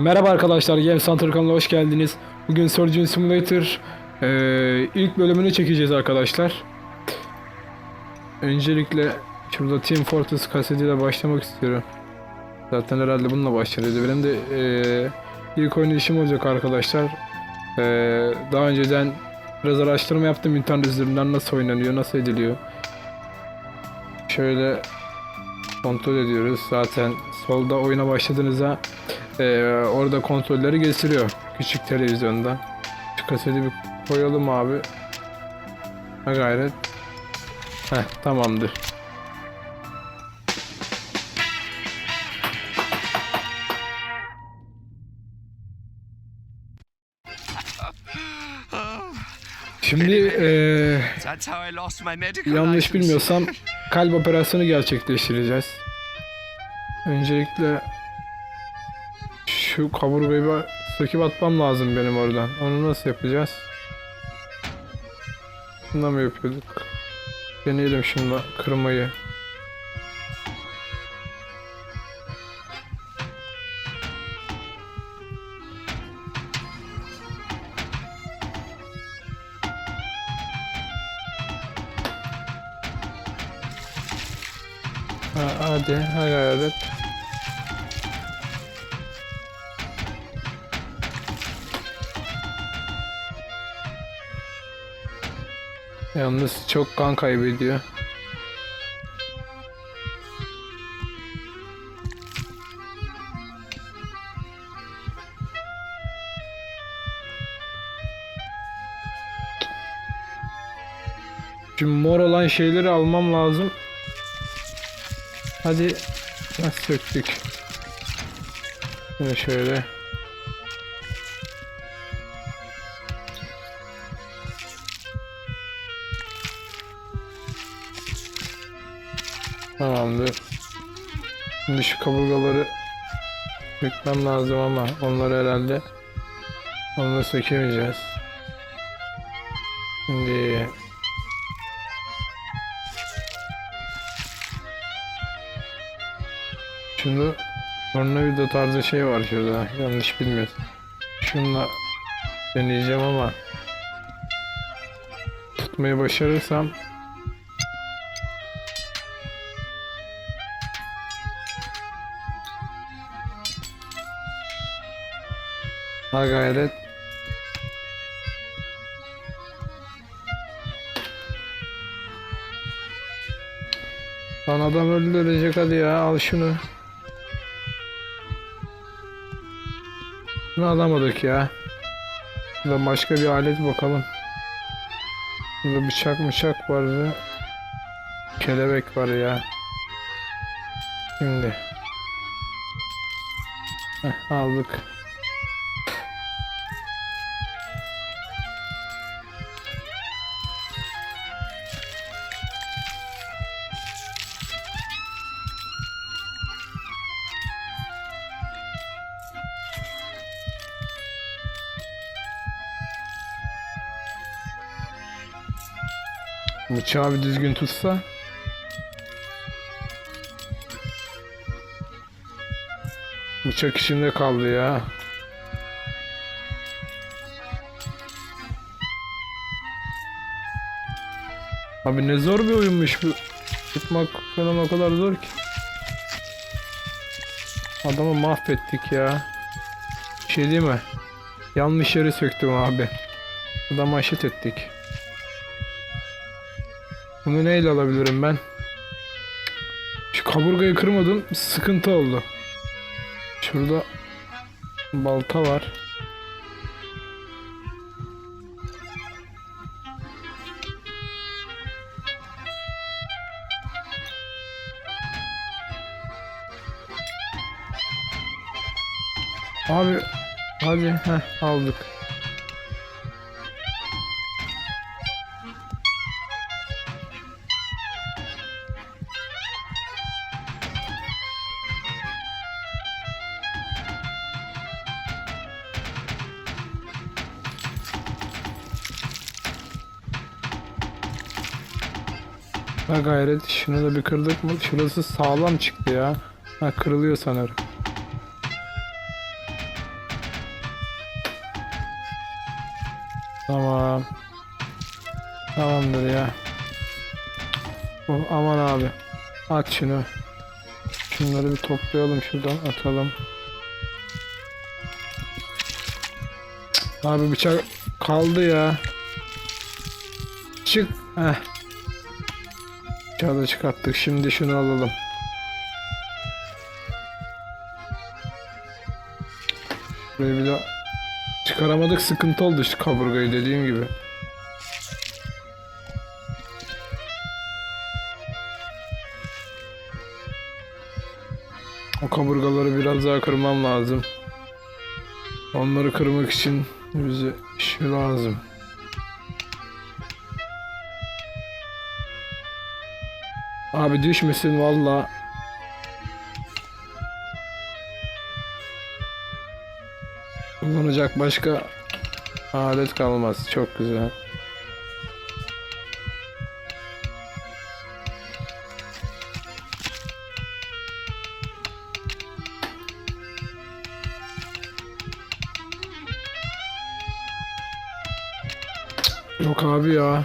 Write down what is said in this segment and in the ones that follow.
Merhaba arkadaşlar, Game Center kanalına hoş geldiniz. Bugün Surgeon Simulator eee, ilk bölümünü çekeceğiz arkadaşlar. Öncelikle şurada Team Fortress kasetiyle başlamak istiyorum. Zaten herhalde bununla başlarız. Benim de eee, ilk oynayışım olacak arkadaşlar. Eee, daha önceden biraz araştırma yaptım internet üzerinden nasıl oynanıyor, nasıl ediliyor. Şöyle kontrol ediyoruz. Zaten solda oyuna başladığınızda ee, orada kontrolleri gösteriyor küçük televizyonda. Şu kaseti bir koyalım abi. Ha gayret. Heh tamamdır. Şimdi medical yanlış bilmiyorsam kalp operasyonu gerçekleştireceğiz. Öncelikle şu kaburgayı söküp atmam lazım benim oradan. Onu nasıl yapacağız? Şundan mı yapıyorduk? Deneyelim şunla kırmayı. Ha, hadi, ha gayret. Yalnız çok kan kaybediyor. Şu mor olan şeyleri almam lazım. Hadi nasıl söktük? Şöyle şöyle. Tamamdır. Şimdi şu kaburgaları sökmem lazım ama onları herhalde onları sökemeyeceğiz. Şimdi Şunu tornavida tarzı şey var şurada. Yanlış bilmiyorsun. Şunla deneyeceğim ama tutmayı başarırsam Ha gayret. Lan adam öldürecek hadi ya al şunu. Bunu alamadık ya. Burada başka bir alet bakalım. Burada bıçak bıçak vardı. Kelebek var ya. Şimdi. Heh, aldık. Bıçağı bir düzgün tutsa. Bıçak içinde kaldı ya. Abi ne zor bir oyunmuş bu. Tutmak falan o kadar zor ki. Adamı mahvettik ya. Bir şey değil mi? Yanlış yere söktüm abi. Adamı aşıt ettik. Bunu neyle alabilirim ben? Şu kaburgayı kırmadım. Sıkıntı oldu. Şurada balta var. Abi hadi heh, aldık. gayret. Şunu da bir kırdık mı? Şurası sağlam çıktı ya. Ha kırılıyor sanırım. Tamam. Tamamdır ya. Oh, aman abi. At şunu. Şunları bir toplayalım şuradan atalım. Abi bıçak kaldı ya. Çık. Heh. Bıçağı da çıkarttık. Şimdi şunu alalım. Burayı bir daha çıkaramadık. Sıkıntı oldu işte kaburgayı dediğim gibi. O kaburgaları biraz daha kırmam lazım. Onları kırmak için bize şey lazım. Abi düşmesin valla. Kullanacak başka alet kalmaz. Çok güzel. Yok abi ya.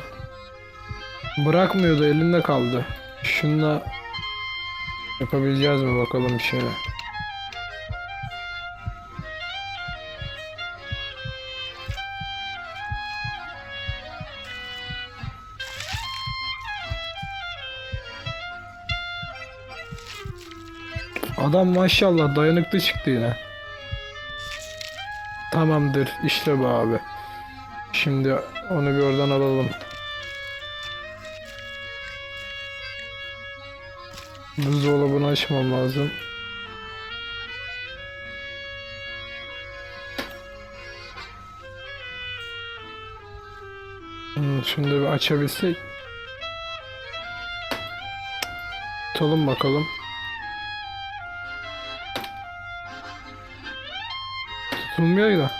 Bırakmıyordu elinde kaldı. Şunla yapabileceğiz mi bakalım bir şeyler. Adam maşallah dayanıklı çıktı yine. Tamamdır işte bu abi. Şimdi onu bir oradan alalım. Buzdolabını açmam lazım. Hmm, şunu da bir açabilsek. Tutalım bakalım. Tutulmuyor da.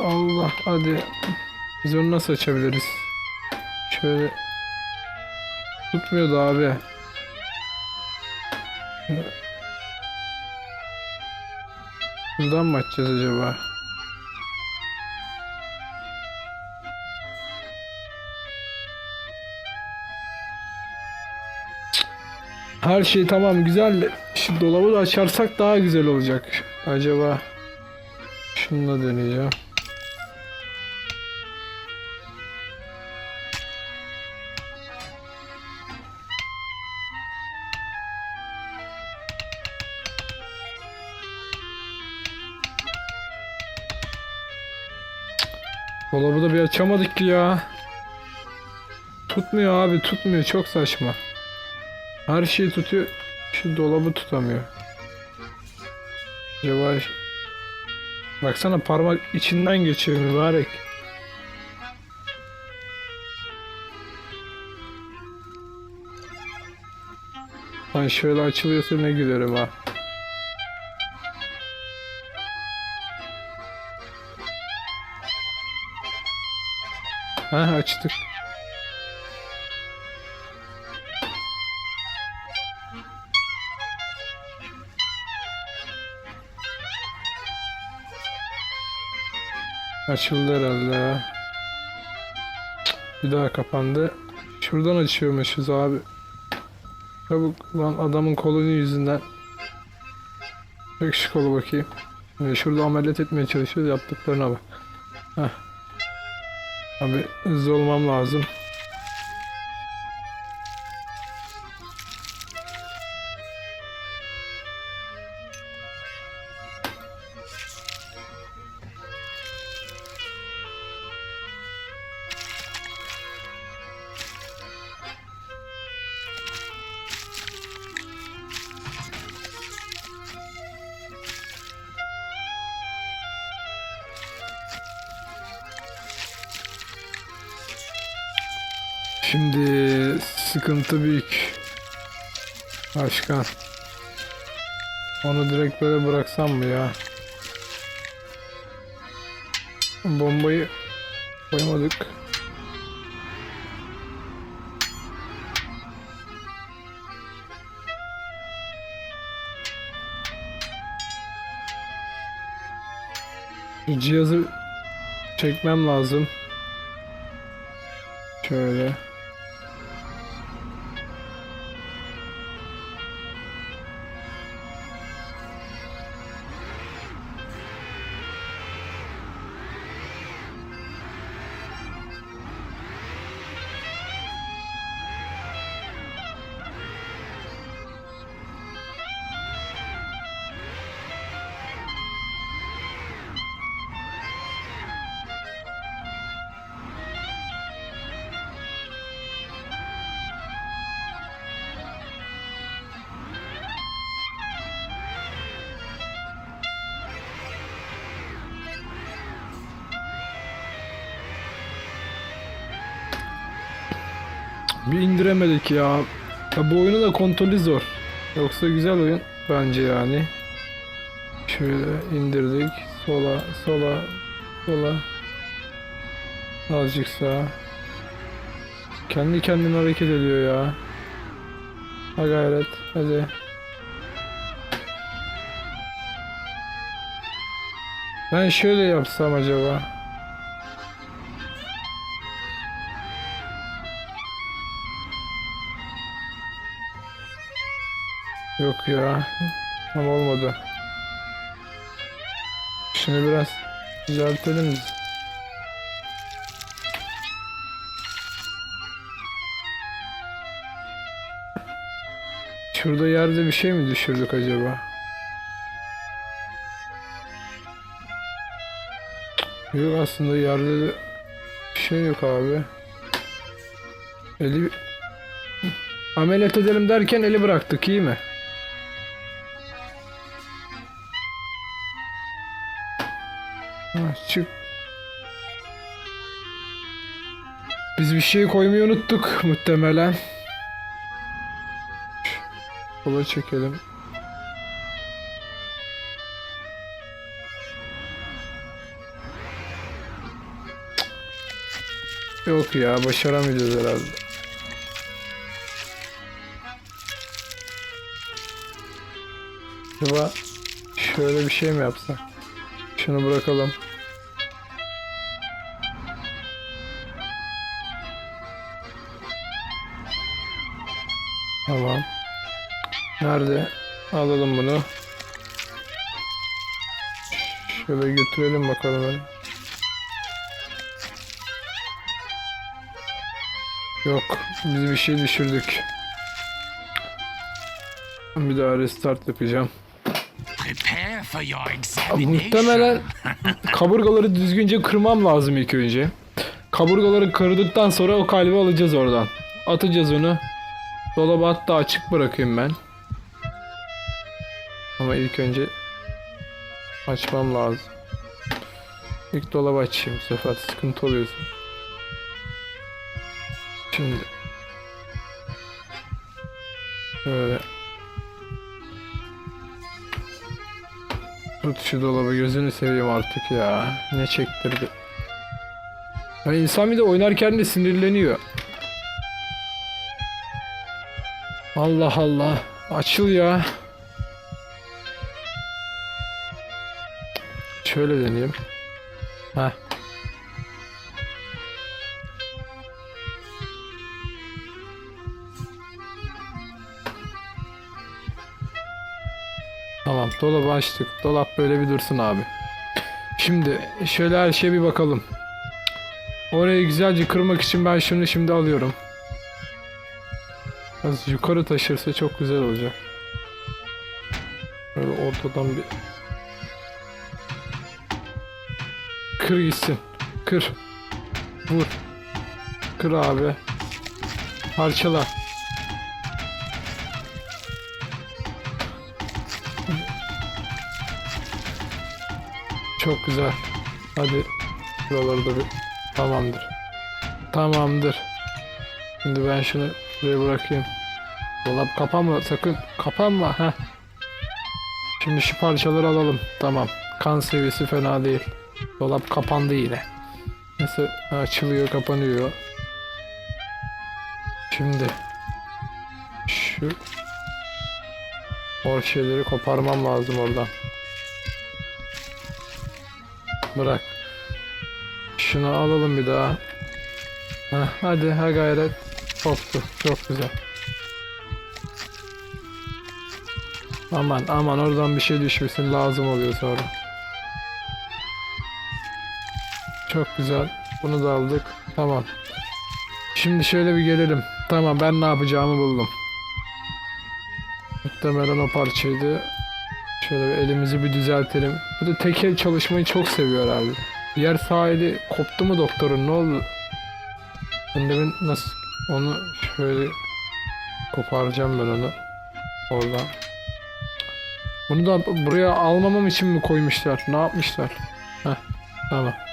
Allah hadi. Biz onu nasıl açabiliriz? Şöyle. Tutmuyordu abi. Buradan mı açacağız acaba? Her şey tamam güzel de dolabı da açarsak daha güzel olacak. Acaba şunu da deneyeceğim. Dolabı da bir açamadık ki ya. Tutmuyor abi tutmuyor çok saçma. Her şeyi tutuyor. Şu dolabı tutamıyor. Acaba Baksana parmak içinden geçiyor mübarek. Lan şöyle açılıyorsa ne gülerim ha. Ha açtık. Açıldı herhalde Bir daha kapandı. Şuradan açıyormuşuz abi. Çabuk lan adamın kolunun yüzünden. Çek şu kolu bakayım. Ee, şurada ameliyat etmeye çalışıyoruz yaptıklarına bak. Heh. Abi hızlı olmam lazım. Şimdi sıkıntı büyük. Başkan. Onu direkt böyle bıraksam mı ya? Bombayı koymadık. Şu cihazı çekmem lazım. Şöyle. Bir indiremedik ya. ya. Bu oyunu da kontrolü zor. Yoksa güzel oyun bence yani. Şöyle indirdik. Sola, sola, sola. Azıcık sağa. Kendi kendine hareket ediyor ya. Ha gayret. Hadi. Ben şöyle yapsam acaba. Yok ya. Tam olmadı. Şunu biraz düzeltelim. Şurada yerde bir şey mi düşürdük acaba? Yok aslında yerde de bir şey yok abi. Eli ameliyat edelim derken eli bıraktık iyi mi? Çık. Biz bir şey koymayı unuttuk muhtemelen. Sola çekelim. Yok ya başaramayacağız herhalde. Acaba şöyle bir şey mi yapsak? Şunu bırakalım. Nerede? Alalım bunu. Şöyle götürelim bakalım. Öyle. Yok. Biz bir şey düşürdük. Bir daha restart yapacağım. Abi. Muhtemelen kaburgaları düzgünce kırmam lazım ilk önce. Kaburgaları kırdıktan sonra o kalbi alacağız oradan. Atacağız onu. Dolaba hatta açık bırakayım ben. Ama ilk önce açmam lazım. İlk dolabı açayım bu sefer sıkıntı oluyorsun. Şimdi Böyle Tut şu dolabı gözünü seveyim artık ya. Ne çektirdi. Yani insan bir de oynarken de sinirleniyor. Allah Allah. Açıl ya. Şöyle deneyeyim. Heh. Tamam dolabı açtık. Dolap böyle bir dursun abi. Şimdi şöyle her şeye bir bakalım. Orayı güzelce kırmak için ben şimdi şimdi alıyorum. Az yukarı taşırsa çok güzel olacak. Böyle ortadan bir Kır gitsin. Kır. Vur. Kır abi. Parçala. Çok güzel. Hadi buraları da bir tamamdır. Tamamdır. Şimdi ben şunu buraya bırakayım. Dolap kapanma sakın. Kapanma. ha. Şimdi şu parçaları alalım. Tamam. Kan seviyesi fena değil. Dolap kapandı yine. Nasıl açılıyor kapanıyor. Şimdi şu o şeyleri koparmam lazım oradan. Bırak. Şunu alalım bir daha. Heh, hadi ha gayret. Koptu. Çok güzel. Aman aman oradan bir şey düşmesin lazım oluyor sonra. Çok güzel. Bunu da aldık. Tamam. Şimdi şöyle bir gelelim. Tamam ben ne yapacağımı buldum. Muhtemelen o parçaydı. Şöyle bir elimizi bir düzeltelim. Bu da tekel çalışmayı çok seviyor herhalde. Diğer sahili koptu mu doktorun ne oldu? Ben de ben nasıl onu şöyle koparacağım ben onu. Oradan. Bunu da buraya almamam için mi koymuşlar? Ne yapmışlar? Heh, tamam.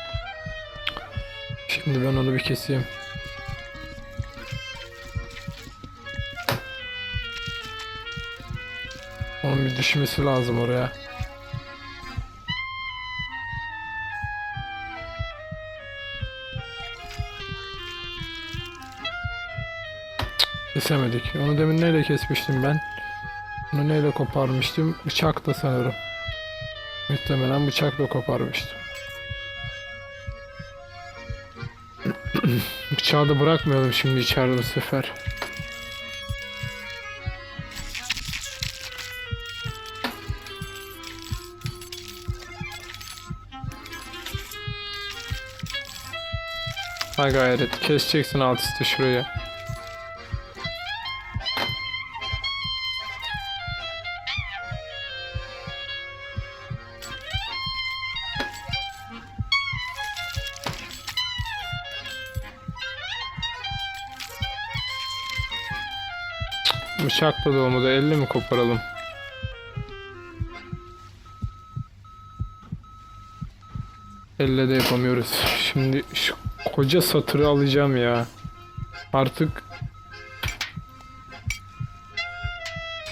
Şimdi ben onu bir keseyim. Onun bir düşmesi lazım oraya. Kesemedik. Onu demin neyle kesmiştim ben? Onu neyle koparmıştım? Bıçakla sanırım. Muhtemelen bıçakla koparmıştım. Bıçağı da bırakmayalım şimdi içeride bu sefer. Ha gayret. Keseceksin alt üstü şuraya. Bıçakla da olmadı. Elle mi koparalım? Elle de yapamıyoruz. Şimdi şu koca satırı alacağım ya. Artık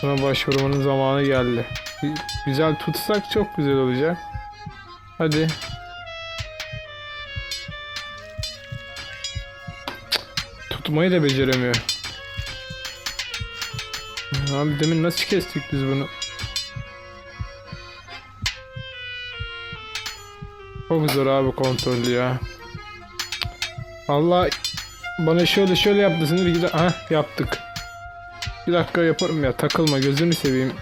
buna başvurmanın zamanı geldi. Gü- Güzel tutsak çok güzel olacak. Hadi. Tutmayı da beceremiyor. Abi demin nasıl kestik biz bunu? Çok zor abi kontrolü ya. Allah bana şöyle şöyle yap desin bir güzel ha yaptık. Bir dakika yaparım ya takılma gözünü seveyim.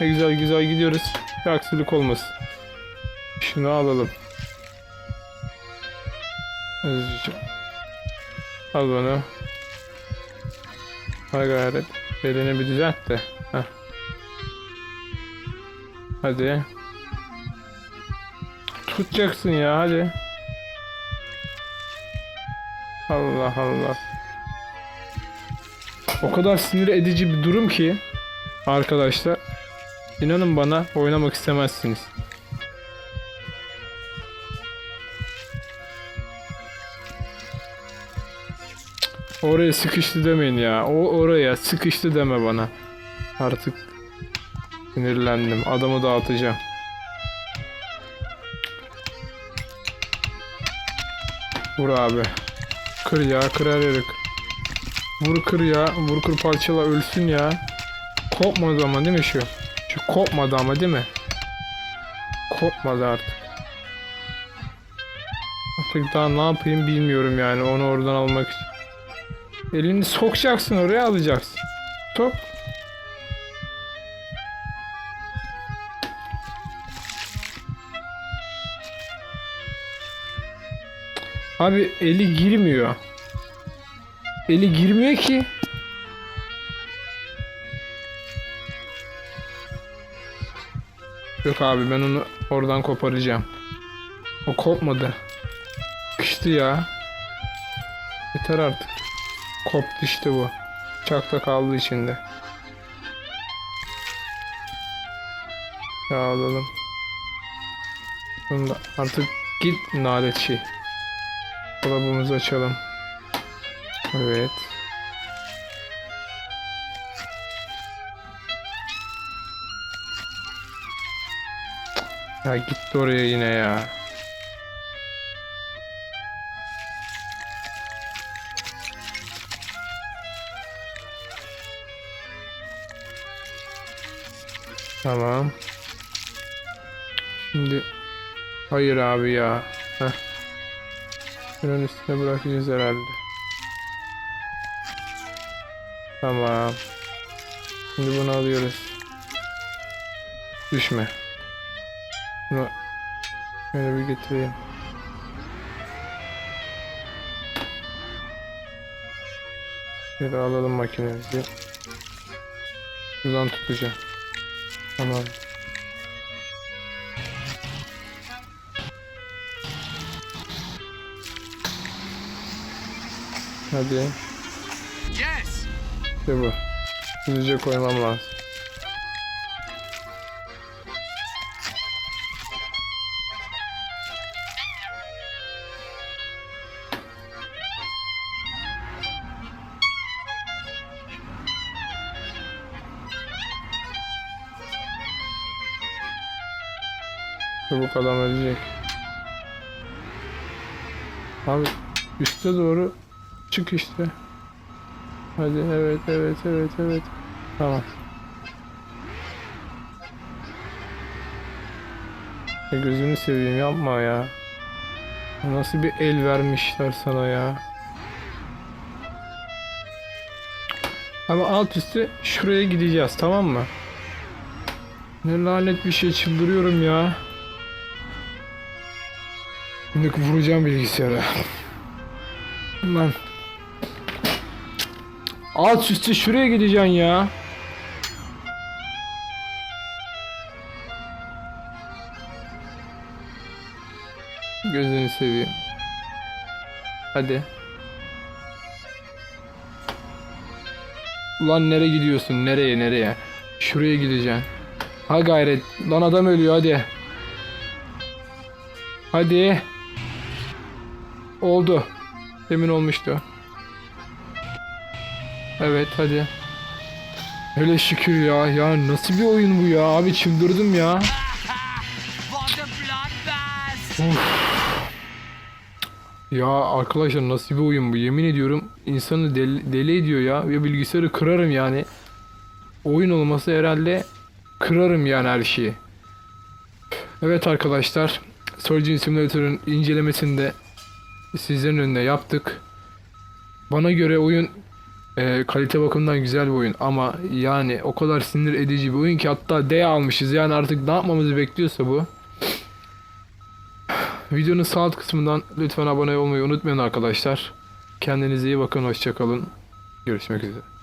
Ne güzel güzel gidiyoruz. Bir aksilik olmasın. Şunu alalım. Al bunu. Ha gayret. Belini bir düzelt. Hadi. Tutacaksın ya hadi. Allah Allah. O kadar sinir edici bir durum ki arkadaşlar. İnanın bana oynamak istemezsiniz. Oraya sıkıştı demeyin ya. O oraya sıkıştı deme bana. Artık sinirlendim. Adamı dağıtacağım. Vur abi. Kır ya kırar erik. Vur kır ya. Vur kır parçala ölsün ya. Kopmadı ama değil mi şu? Şu kopmadı ama değil mi? Kopmadı artık. Artık daha ne yapayım bilmiyorum yani onu oradan almak için. Elini sokacaksın oraya alacaksın. Sok. Abi eli girmiyor. Eli girmiyor ki. Yok abi ben onu oradan koparacağım. O kopmadı. Kıştı ya. Yeter artık. Koptu işte bu. Çakta kaldı içinde. Ya alalım. Bunu da artık git nalet şey. Dolabımızı açalım. Evet. Ya gitti oraya yine ya. Tamam. Şimdi hayır abi ya. Heh. Şunun üstüne bırakacağız herhalde. Tamam. Şimdi bunu alıyoruz. Düşme. Bunu şöyle bir getireyim. Şöyle alalım makinemizi. Buradan tutacağım. Tamam. Hadi. Yes! İşte bu. Hızlıca koymam lazım. Çabuk adam ölecek. Abi üste doğru çık işte. Hadi evet evet evet evet. Tamam. Ya gözünü seveyim yapma ya. Nasıl bir el vermişler sana ya. Ama alt üstü şuraya gideceğiz tamam mı? Ne lanet bir şey çıldırıyorum ya. Şimdi vuracağım bilgisayara. Lan. Alt üstü şuraya gideceksin ya. Gözünü seveyim. Hadi. Ulan nereye gidiyorsun? Nereye nereye? Şuraya gideceksin. Ha gayret. Lan adam ölüyor hadi. Hadi. Oldu. Emin olmuştu. Evet hadi. Hele şükür ya. Ya nasıl bir oyun bu ya? Abi çıldırdım ya. Bloodbath! Ya arkadaşlar nasıl bir oyun bu? Yemin ediyorum insanı deli, deli ediyor ya. Ve bilgisayarı kırarım yani. Oyun olması herhalde kırarım yani her şeyi. Evet arkadaşlar. Surgeon Simulator'ın incelemesini de sizlerin önüne yaptık. Bana göre oyun e, kalite bakımından güzel bir oyun ama yani o kadar sinir edici bir oyun ki hatta D almışız yani artık ne yapmamızı bekliyorsa bu. Videonun sağ alt kısmından lütfen abone olmayı unutmayın arkadaşlar. Kendinize iyi bakın hoşçakalın. Görüşmek üzere.